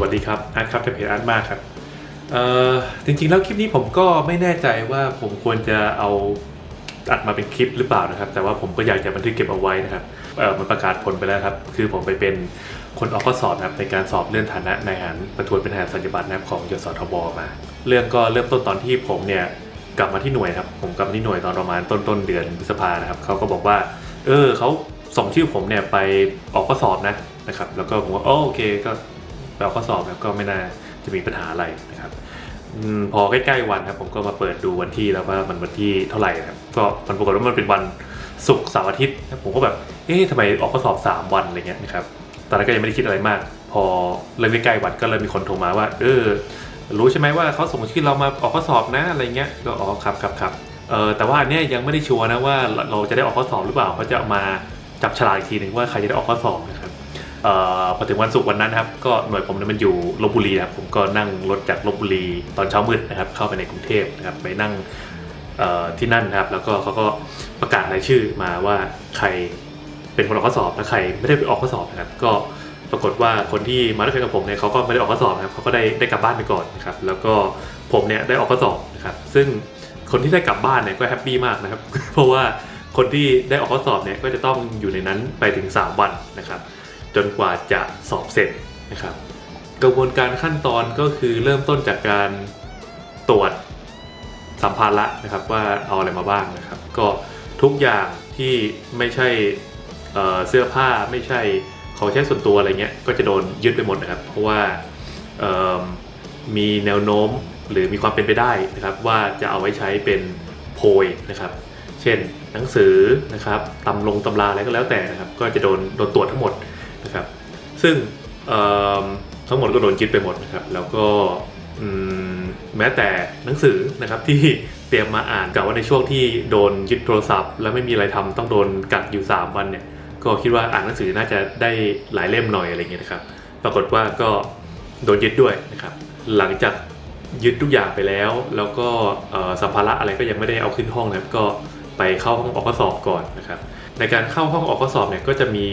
วัสดีครับอาร์ตครับจากเพจอาร์ตมากครับเอ่อจริงๆแล้วคลิปนี้ผมก็ไม่แน่ใจว่าผมควรจะเอาอัดมาเป็นคลิปหรือเปล่านะครับ แต่ว่าผมก็อยากจะบันทึกเก็บเอาไว้นะครับเอ่อมันประกาศผลไปแล้วครับ คือผมไปเป็นคนออกข้อสอบนะครับในการสอบเลื่อนฐานะนายหันประทวนเป็นทหารสัญญบัตรนะครับของยศทบมา เรื่องก็เริ่มต้นตอนที่ผมเนี่ยกลับมาที่หน่วยครับผมกลับมาที่หน่วยตอนประมาณต้นต้นเดือนพฤษภานะครับเขาก็บอกว่า เออเขาส่งชื่อผมเนี่ยไปออกข้อสอบนะนะครับ แล้วก็ผมว่าโอเคก็ ไปออกข้อสอบแล้วก็ไม่น่าจะมีปัญหาอะไรนะครับพอใกล้ๆวันครับผมก็มาเปิดดูวันที่แล้วว่ามันวันที่เท่าไหร่นะครับก็มันปรากฏว่ามันเป็นวันศุกร์เสาร์อาทิตย์ผมก็แบบเอ๊ะทำไมออกข้อสอบ 3 วันอะไรเงี้ยนะครับตอนนั้นก็ยังไม่ได้คิดอะไรมาก พอเริ่มใกล้ๆวันก็เริ่มมีคนโทรมาว่า เออ รู้ใช่ไหมว่าเขาส่งชื่อเรามาออกข้อสอบนะอะไรเงี้ยก็อ๋อครับครับครับเออแต่ว่าอันเนี้ยยังไม่ได้ชัวร์นะว่าเราจะได้ออกข้อสอบหรือเปล่าเขาจะมาจับฉลากอีกทีหนึ่งว่าใครจะได้ออกข้อสอบนะครับ พอถึงวันศุกร์วันนั้นครับก็หน่วยผมเนี่ยมันอยู่ลบบุรีนะครับผมก็นั่งรถจากลบบุรีตอนเช้ามืดนะครับเข้าไปในกรุงเทพนะครับไปนั่งที่นั่นนะครับแล้วก็เขาก็ประกาศรายชื่อมาว่าใครเป็นคนออกข้อสอบและใครไม่ได้ไปออกข้อสอบนะครับก็ปรากฏว่าคนที่มาด้วยกันกับผมเนี่ยเขาก็ไม่ได้ออกข้อสอบนะครับเขาก็ได้ได้กลับบ้านไปก่อนนะครับแล้วก็ผมเนี่ยได้ออกข้อสอบนะครับซึ่งคนที่ได้กลับบ้านเนี่ยก็แฮปปี้มากนะครับเพราะว่าคนที่ได้ออกข้อสอบเนี่ยก็จะต้องอยู่ในนั้นไปถึง 3 วันนะครับ จนกว่าจะสอบเสร็จนะครับ กระบวนการขั้นตอนก็คือเริ่มต้นจากการตรวจสัมภาระนะครับว่าเอาอะไรมาบ้างนะครับ ก็ทุกอย่างที่ไม่ใช่เเสื้อผ้าไม่ใช่ของใช้ส่วนตัวอะไรเงี้ยก็จะโดนยึดไปหมดนะครับ เพราะว่ามมีแนวโน้มหรือมีความเป็นไปได้นะครับ ว่าจะเอาไว้ใช้เป็นโพยนะครับ เช่นหนังสือนะครับตำลงตำราอะไรก็แล้วแต่นะครับ ก็จะโดนโดนตรวจทั้งหมด นะครับซึ่งทั้งหมดก็โดนยึดไปหมดนะครับแล้วก็มแม้แต่หนังสือนะครับที่เตรียมมาอ่านกับว่าในช่วงที่โดนยึดโทรศัพท์ แล้วไม่มีอะไรทำต้องโดนกักอยู่ 3 วันเนี่ยก็คิดว่าอ่านหนังสือน่าจะได้หลายเล่มหน่อยอะไรเงี้ยนะครับ ปรากฏว่าก็โดนยึดด้วยนะครับ หลังจากยึดทุกอย่างไปแล้ว แล้วก็สัมภาระอะไรก็ยังไม่ได้เอาขึ้นห้องนะครับก็ไปเข้าห้องออกข้อสอบก่อนนะครับ ในการเข้าห้องออกข้อสอบเนี่ยก็จะมี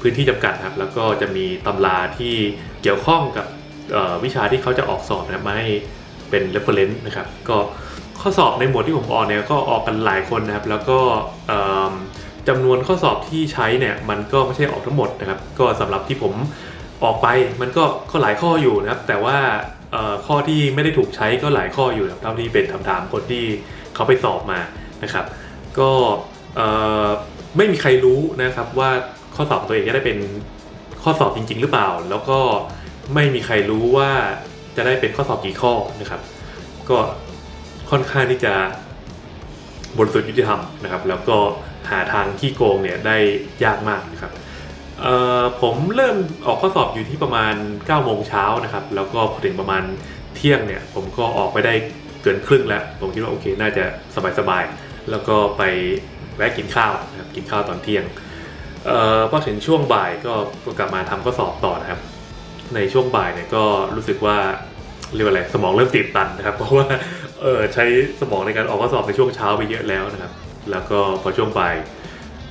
พื้นที่จำกัดครับ แล้วก็จะมีตำราที่เกี่ยวข้องกับวิชาที่เขาจะออกสอบนะมาให้เป็น reference นะครับ ก็ข้อสอบในหมวดที่ผมออกเนี่ยก็ออกกันหลายคนนะครับ แล้วก็จำนวนข้อสอบที่ใช้เนี่ยมันก็ไม่ใช่ออกทั้งหมดนะครับ ก็สำหรับที่ผมออกไปมันก็ก็หลายข้ออยู่นะครับ แต่ว่าข้อที่ไม่ได้ถูกใช้ก็หลายข้ออยู่นะครับเท่าที่เป็นคำถามคนที่เขาไปสอบมานะครับ ก็ ไม่มีใครรู้นะครับว่าข้อสอบของตัวเองจะได้เป็นข้อสอบจริง ๆ หรือเปล่า แล้วก็ไม่มีใครรู้ว่าจะได้เป็นข้อสอบกี่ข้อนะครับ ก็ค่อนข้างที่จะบริสุทธิ์ยุติธรรมนะครับ แล้วก็หาทางขี้โกงเนี่ยได้ยากมากนะครับผมเริ่มออกข้อสอบอยู่ที่ประมาณ9โมงเช้านะครับ แล้วก็พอถึงประมาณเที่ยงเนี่ย ผมก็ออกไปได้เกินครึ่งแล้ว ผมคิดว่าโอเค น่าจะสบายๆ แล้วก็ไป แวะกินข้าวนะครับกินข้าวตอนเที่ยงเอ่อพอถึงช่วงบ่ายก็กลับมาทำข้อสอบต่อนะครับ ในช่วงบ่ายเนี่ยก็รู้สึกว่าเรียกว่าอะไรสมองเริ่มตีบตันนะครับ เพราะว่าเออใช้สมองในการออกข้อสอบในช่วงเช้าไปเยอะแล้วนะครับ แล้วก็พอช่วงบ่าย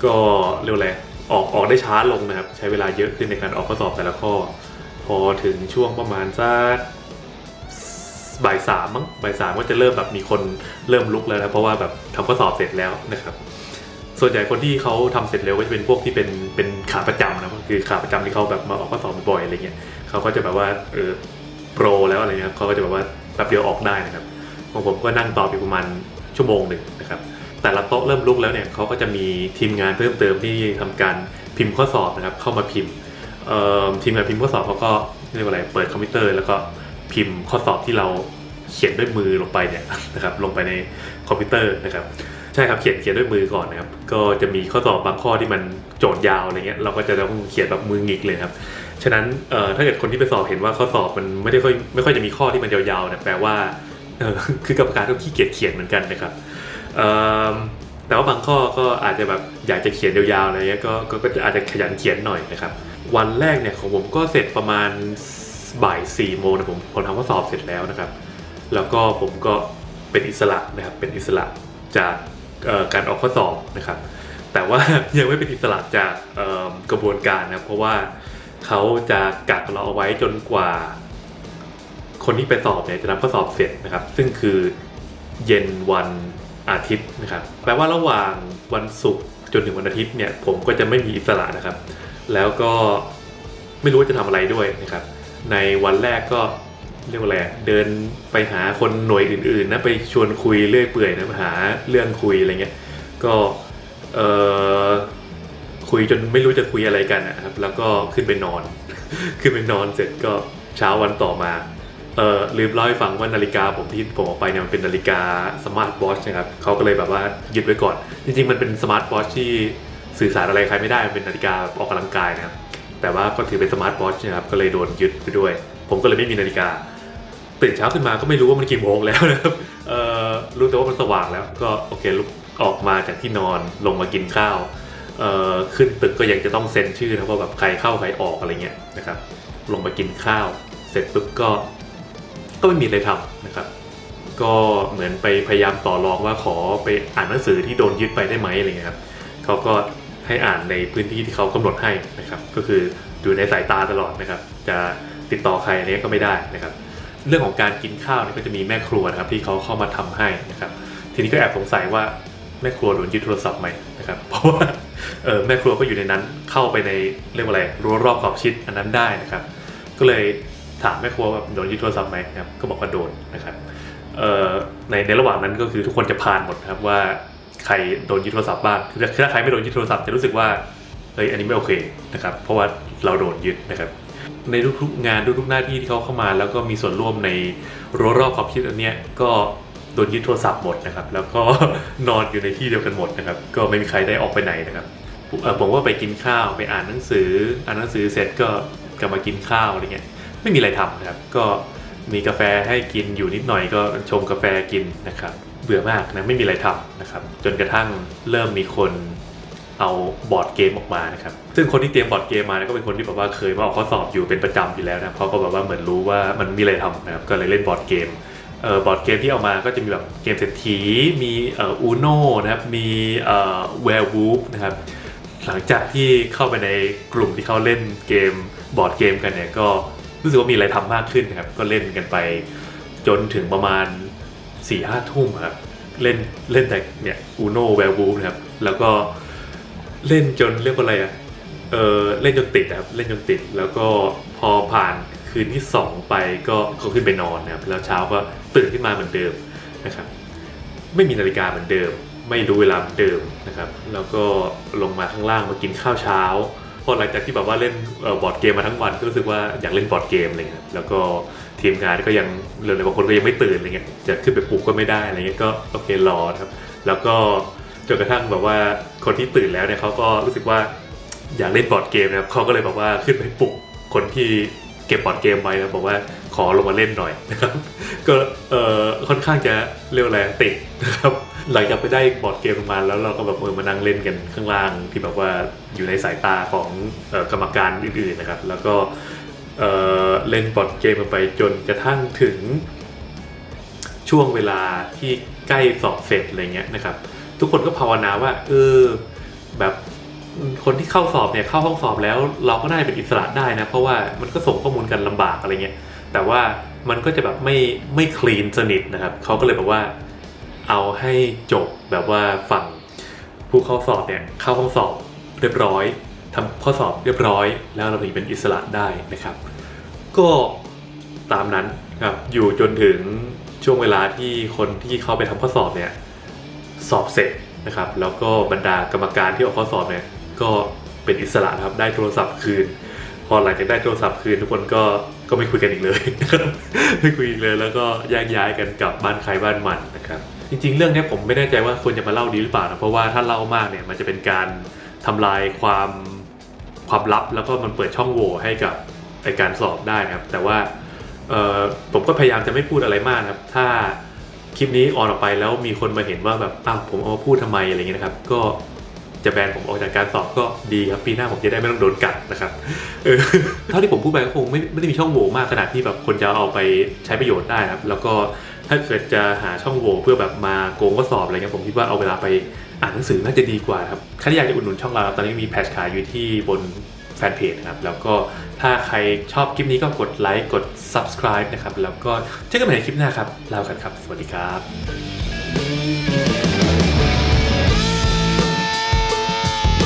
ก็เรียกว่าอะไรออกออกได้ช้าลงนะครับ ใช้เวลาเยอะขึ้นในการออกข้อสอบแต่ละข้อ พอถึงช่วงประมาณสักบ่ายสามมั้งบ่ายสามก็จะเริ่มแบบมีคนเริ่มลุกแล้วนะเพราะว่าแบบทำข้อสอบเสร็จแล้วนะครับ ส่วนใหญ่คนที่เขาทำเสร็จเร็วก็จะเป็นพวกที่เป็นเป็นขาประจำนะคือขาประจำที่เขาแบบมาออกข้อสอบบ่อยอะไรเงี้ยเขาก็จะแบบว่าเออโปรแล้วอะไรเงี้ยเขาก็จะแบบว่าแป๊บเดียวออกได้นะครับของผมก็นั่งต่อไปประมาณชั่วโมงหนึ่งนะครับแต่ละโต๊ะเริ่มลุกแล้วเนี่ยเขาก็จะมีทีมงานเพิ่มเติมที่ทำการพิมพ์ข้อสอบนะครับเข้ามาพิมพ์เอ่อทีมงานพิมพ์ข้อสอบเขาก็เรียกว่าอะไรเปิดคอมพิวเตอร์แล้วก็พิมพ์ข้อสอบที่เราเขียนด้วยมือลงไปเนี่ยนะครับลงไปในคอมพิวเตอร์นะครับ ใช่ครับเขียนเขียนด้วยมือก่อนนะครับ ก็จะมีข้อสอบบางข้อที่มันโจทย์ยาวอะไรเงี้ยเราก็จะต้องเขียนแบบมือหงิกเลยครับฉะนั้นเอ่อถ้าเกิดคนที่ไปสอบเห็นว่าข้อสอบมันไม่ได้ค่อยไม่ค่อยจะมีข้อที่มันยาวๆเนี่ยแปลว่าเออคือกรรมการก็ขี้เกียจเขียนเหมือนกันนะครับเอิ่มแต่ว่าบางข้อก็อาจจะแบบอยากจะเขียนยาวๆอะไรเงี้ยก็ก็อาจจะขยันเขียนหน่อยนะครับ วันแรกเนี่ยของผมก็เสร็จประมาณบ่ายสี่โมงนะผมผมทำข้อสอบเสร็จแล้วนะครับ แล้วก็ผมก็เป็นอิสระนะครับเป็นอิสระจาก การออกข้อสอบนะครับ แต่ว่ายังไม่เป็นอิสระจากกระบวนการนะครับเพราะว่าเขาจะกักเราเอาไว้จนกว่า คนที่ไปสอบเนี่ยจะทำข้อสอบเสร็จนะครับ ซึ่งคือเย็นวันอาทิตย์นะครับ แปลว่าระหว่างวันศุกร์จนถึงวันอาทิตย์เนี่ยผมก็จะไม่มีอิสระนะครับ แล้วก็ไม่รู้ว่าจะทำอะไรด้วยนะครับ ในวันแรกก็ เรียกว่าอะไรเดินไปหาคนหน่วยอื่นๆนะไปชวนคุยเรื่อยเปื่อยนะหาเรื่องคุยอะไรเงี้ยก็เออคุยจนไม่รู้จะคุยอะไรกันนะครับแล้วก็ขึ้นไปนอน ขึ้นไปนอนเสร็จก็เช้าวันต่อมาเออลืมเล่าให้ฟังว่านาฬิกาผมที่ผมเออกไปเนี่ยมันเป็นนาฬิกาสมาร์ทวอชนะครับเขาก็เลยแบบว่ายึดไว้ก่อน จริงๆ มันเป็นสมาร์ทวอชที่สื่อสารอะไรใครไม่ได้มันเป็นนาฬิกาออกกำลังกายนะครับแต่ว่าก็ถือเป็นสมาร์ทวอชนะครับก็เลยโดนยึดไปด้วย ผมก็เลยไม่มีนาฬิกา ตื่นเช้าขึ้นมาก็ไม่รู้ว่ามันกี่โมงแล้วนะครับรู้แต่ว่ามันสว่างแล้ว ก็โอเคลุกออกมาจากที่นอนลงมากินข้าวขึ้นตึกก็ยังจะต้องเซ็นชื่อนะว่าแบบใครเข้าใครออกอะไรเงี้ยนะครับ ลงมากินข้าว เสร็จปุ๊บก็ ก็ไม่มีอะไรทำนะครับ ก็เหมือนไปพยายามต่อรองว่าขอไปอ่านหนังสือที่โดนยึดไปได้ไหมอะไรเงี้ยครับเขาก็ให้อ่านในพื้นที่ที่เขากำหนดให้นะครับ ก็คืออยู่ในสายตาตลอดนะครับ จะติดต่อใครเนี้ยก็ไม่ได้นะครับ เรื่องของการกินข้าวเนี่ยก็จะมีแม่ครัวนะครับที่เขาเข้ามาทำให้นะครับ ทีนี้ก็แอบสงสัยว่าแม่ครัวโดนยึดโทรศัพท์ไหมนะครับ เพราะว่าเออแม่ครัวก็อยู่ในนั้นเข้าไปในเรียกว่าอะไรรั้วรอบขอบชิดอันนั้นได้นะครับ ก็เลยถามแม่ครัวว่าโดนยึดโทรศัพท์ไหมนะครับก็บอกว่าโดนนะครับเอ่อในในระหว่างนั้นก็คือทุกคนจะผ่านหมดนะครับว่าใครโดนยึดโทรศัพท์บ้างคือถ้าใครไม่โดนยึดโทรศัพท์จะรู้สึกว่าเฮ้ยอันนี้ไม่โอเคนะครับเพราะว่าเราโดนยึดนะครับ ในทุกๆงานทุกๆหน้าที่ที่เขาเข้ามา แล้วก็มีส่วนร่วมในรั้วรอบขอบชิดอันเนี้ยก็โดนยึดโทรศัพท์หมดนะครับ แล้วก็นอนอยู่ในที่เดียวกันหมดนะครับ ก็ไม่มีใครได้ออกไปไหนนะครับผมว่าไปกินข้าวไปอ่านหนังสือ อ่านหนังสือเสร็จก็กลับมากินข้าวอะไรเงี้ยไม่มีอะไรทำนะครับ ก็มีกาแฟให้กินอยู่นิดหน่อยก็ชงกาแฟกินนะครับ เบื่อมากนะไม่มีอะไรทำนะครับ จนกระทั่งเริ่มมีคน เอาบอร์ดเกมออกมานะครับ ซึ่งคนที่เตรียมบอร์ดเกมมาเนี่ยก็เป็นคนที่แบบว่าเคยมาออกข้อสอบอยู่เป็นประจำอยู่แล้วนะเขาก็แบบว่าเหมือนรู้ว่ามันมีอะไรทำนะครับ ก็เลยเล่นบอร์ดเกม เอ่อบอร์ดเกมที่เอามาก็จะมีแบบเกมเศรษฐี มีเอ่ออูโนนะครับ มีเอ่อแวร์วูฟนะครับ หลังจากที่เข้าไปในกลุ่มที่เขาเล่นเกมบอร์ดเกมกันเนี่ยก็รู้สึกว่ามีอะไรทำมากขึ้นนะครับ ก็เล่นกันไปจนถึงประมาณ4ี่ห้าทุ่มครับ เล่นเล่นแต่เนี่ยอูโนแวร์วูฟนะครับ แล้วก็เล่นจนเรียกว่าอะไรอะเออเล่นจนติดนะครับเล่นจนติด แล้วก็พอผ่านคืนที่สองไปก็ก็ขึ้นไปนอนนะครับแล้วเช้าก็ตื่นขึ้นมาเหมือนเดิมนะครับไม่มีนาฬิกาเหมือนเดิม ไม่รู้เวลาเหมือนเดิมนะครับแล้วก็ลงมาข้างล่างมากินข้าวเช้าพอหลังจากที่แบบว่าเล่นบอร์ดเกมมาทั้งวันก็รู้สึกว่าอยากเล่นบอร์ดเกมอะไรเงี้ยแล้วก็ทีมงานก็ยังเหลือๆบางคนก็ยังไม่ตื่นอะไรเงี้ยจะขึ้นไปปลุกก็ไม่ได้อะไรเงี้ยก็โอเครอครับ แล้วก็ จนกระทั่งแบบว่าคนที่ตื่นแล้วเนี่ยเขาก็รู้สึกว่าอยากเล่นบอร์ดเกมนะครับเขาก็เลยบอกว่าขึ้นไปปลุกคนที่เก็บบอร์ดเกมไว้แล้วบอกว่าขอลงมาเล่นหน่อยนะครับ ก็เอ่อค่อนข้างจะเรียกอะไรติดนะครับหลังจากไปได้บอร์ดเกมมาแล้วเราก็แบบเออมานั่งเล่นกันข้างล่างที่แบบว่าอยู่ในสายตาของออกรรมการอื่นๆนะครับ แล้วก็เออเล่นบอร์ดเกมกันไปจนกระทั่งถึงช่วงเวลาที่ใกล้สอบเสร็จอะไรเงี้ยนะครับ ทุกคนก็ภาวนาว่าเออแบบคนที่เข้าสอบเนี่ยเข้าห้องสอบแล้ว เราก็ได้เป็นอิสระได้นะเพราะว่ามันก็ส่งข้อมูลกันลำบากอะไรเงี้ยแต่ว่ามันก็จะแบบไม่ไม่คลีนสนิทนะครับเขาก็เลยบอกว่าเอาให้จบแบบว่าฝั่งผู้เข้าสอบเนี่ยเข้าห้องสอบเรียบร้อยทำข้อสอบเรียบร้อย แล้วเราถึงเป็นอิสระได้นะครับ ก็ตามนั้นครับอยู่จนถึงช่วงเวลาที่คนที่เข้าไปทำข้อสอบเนี่ย สอบเสร็จนะครับ แล้วก็บรรดากรรมการที่ออกข้อสอบเนี่ยก็เป็นอิสระนะครับได้โทรศัพท์คืน พอหลังจากได้โทรศัพท์คืนทุกคนก็ก็ไม่คุยกันอีกเลยไม่คุยอีกเลยแล้วก็แยกย้ายกันกลับบ้านใครบ้านมันนะครับจริงๆ เรื่องนี้ผมไม่แน่ใจว่าควรจะมาเล่าดีหรือเปล่านะเพราะว่าถ้าเล่ามากเนี่ยมันจะเป็นการทำลายความความลับแล้วก็มันเปิดช่องโหว่ให้กับในการสอบได้นะครับ แต่ว่าผมก็พยายามจะไม่พูดอะไรมากนะครับ ถ้า คลิปนี้ออนออกไปแล้วมีคนมาเห็นว่าแบบอ้าวผมเอามาพูดทำไมอะไรเงี้ยนะครับ ก็จะแบนผมออกจากการสอบก็ดีครับปีหน้าผมจะได้ไม่ต้องโดนกัดนะครับเท่าที่ผมพูดไปก็คงไม่ไม่ได้มีช่องโหว่มากขนาดที่แบบคนจะเอาไปใช้ประโยชน์ได้นะครับ แล้วก็ถ้าเกิดจะหาช่องโหว่เพื่อแบบมาโกงข้อสอบอะไรเงี้ยผมคิดว่าเอาเวลาไปอ่านหนังสือน่าจะดีกว่าครับใครที่อยากจะอุดหนุนช่องเราตอนนี้มีแพชขายอยู่ที่บน แฟนเพจนะครับ แล้วก็ถ้าใครชอบคลิปนี้ก็กดไลค์กด subscribe นะครับ แล้วก็เจอกันใหม่ในคลิปหน้าครับลากันครับ สวัสดีครับ